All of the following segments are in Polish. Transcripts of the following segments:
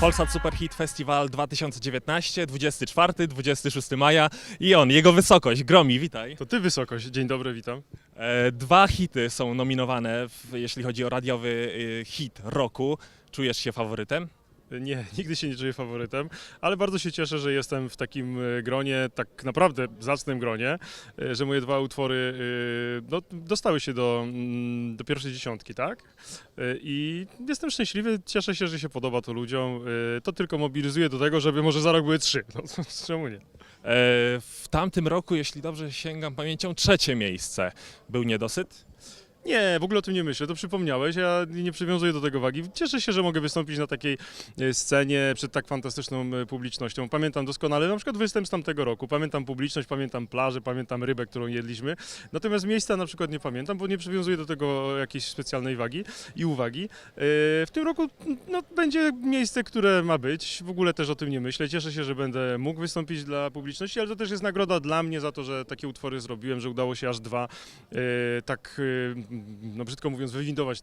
Polsat Superhit Festival 2019, 24, 26 maja i on, jego wysokość, Gromi, witaj. To ty wysokość. Dzień dobry, witam. E, dwa hity są nominowane, w, jeśli chodzi o radiowy y, hit roku. Czujesz się faworytem? Nie, nigdy się nie czuję faworytem, ale bardzo się cieszę, że jestem w takim e, gronie, tak naprawdę zacnym gronie, e, że moje dwa utwory e, no, dostały się do, mm, do pierwszej dziesiątki, tak? I jestem szczęśliwy, cieszę się, że się podoba to ludziom. To tylko mobilizuje do tego, żeby może za rok były trzy. No, czemu nie? W tamtym roku, jeśli dobrze sięgam pamięcią, trzecie miejsce. Był niedosyt? Nie, w ogóle o tym nie myślę, to przypomniałeś, ja nie przywiązuję do tego wagi. Cieszę się, że mogę wystąpić na takiej e, scenie przed tak fantastyczną e, publicznością. Pamiętam doskonale na przykład występ z tamtego roku, pamiętam publiczność, pamiętam plażę, pamiętam rybę, którą jedliśmy, natomiast miejsca na przykład nie pamiętam, bo nie przywiązuję do tego jakiejś specjalnej wagi i uwagi. E, W tym roku no, będzie miejsce, które ma być, w ogóle też o tym nie myślę. Cieszę się, że będę mógł wystąpić dla publiczności, ale to też jest nagroda dla mnie za to, że takie utwory zrobiłem, że udało się aż dwa tak, no brzydko mówiąc, wywindować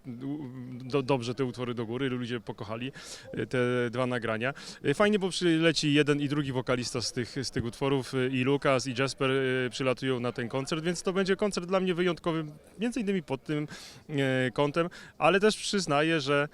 do, dobrze te utwory do góry. Ludzie pokochali e, te dwa nagrania. E, Fajnie, bo przyleci jeden i drugi wokalista z tych, z tych utworów, e, i Lukas, i Jasper przylatują na ten koncert, więc to będzie koncert dla mnie wyjątkowy, między innymi pod tym kątem, ale też przyznaję, że,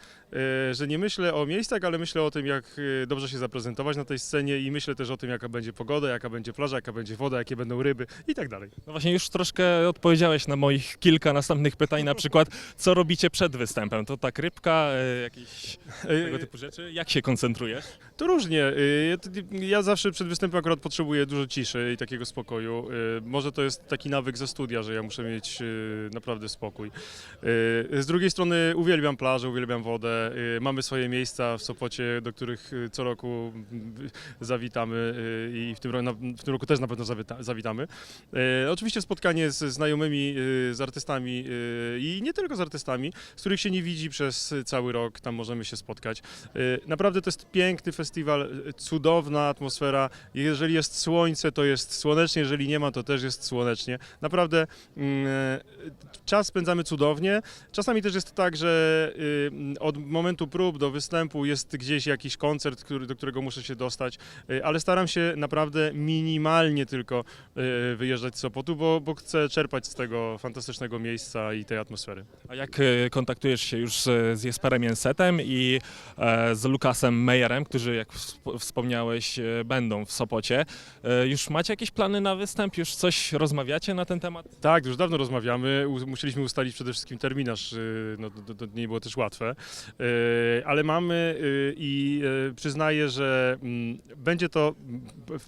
że nie myślę o miejscach, ale myślę o tym, jak e, dobrze się zaprezentować na tej scenie i myślę też o tym, jaka będzie pogoda, jaka będzie plaża, jaka będzie woda, jakie będą ryby i tak dalej. No właśnie już troszkę odpowiedziałeś na moich kilka następnych pytań, na przykład co robicie przed występem? To tak rybka, e, jakieś tego E, typu rzeczy? Jak się koncentrujesz? To różnie. Ja zawsze przed występem akurat potrzebuję dużo ciszy i takiego spokoju. Może to jest taki nawyk ze studia, że ja muszę mieć naprawdę spokój. Z drugiej strony uwielbiam plażę, uwielbiam wodę. Y, Mamy swoje miejsca w Sopocie, do których y, co roku mm, zawitamy y, i w tym, w tym roku też na pewno zawita- zawitamy. Y, Oczywiście spotkanie z znajomymi, y, z artystami y, i nie tylko z artystami, z których się nie widzi przez cały rok, tam możemy się spotkać. Y, Naprawdę to jest piękny festiwal, y, cudowna atmosfera. Jeżeli jest słońce, to jest słonecznie, jeżeli nie ma, to też jest słonecznie. Naprawdę mm, czas spędzamy cudownie. Czasami też jest tak, że y, od momentu prób do występu jest gdzieś jakiś koncert, który, do którego muszę się dostać, y, ale staram się naprawdę minimalnie tylko y, wyjeżdżać z Sopotu, bo, bo chcę czerpać z tego fantastycznego miejsca i tej atmosfery. A jak e, kontaktujesz się już z, z Jesperem Jensetem i e, z Lukasem Meyerem, którzy, jak wsp- wspomniałeś, e, będą w Sopocie, e, już macie jakieś plany na występ? Już coś rozmawiacie na ten temat? Tak, już dawno rozmawiamy. Musieliśmy ustalić przede wszystkim terminarz. y, No, to, to nie było też łatwe. Y, Ale mamy y, i y, przyznaję, że mm, będzie to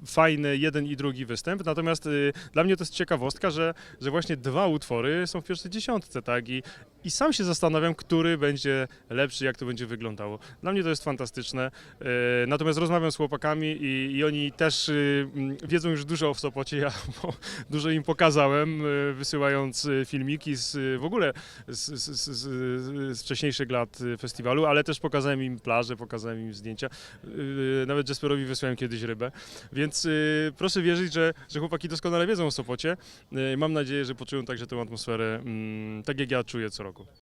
fajny jeden i drugi występ. Natomiast y, dla mnie to jest ciekawostka, że, że właśnie dwa utwory są w pierwszej dziesiątce, tak? I, I sam się zastanawiam, który będzie lepszy, jak to będzie wyglądało. Dla mnie to jest fantastyczne. Y, Natomiast rozmawiam z chłopakami i, i oni też y, mm, wiedzą już dużo o Sopocie. Ja dużo im pokazałem, wysyłając filmiki z, w ogóle z, z, z, z, wcześniejszych lat y, festiwalu, ale też pokazałem im plaże, pokazałem im zdjęcia. Y, Nawet Jasperowi wysłałem kiedyś rybę. Więc y, proszę wierzyć, że, że chłopaki doskonale wiedzą o Sopocie. Y, Mam nadzieję, że poczują także tę atmosferę, mm, tak jak ja czuję co roku.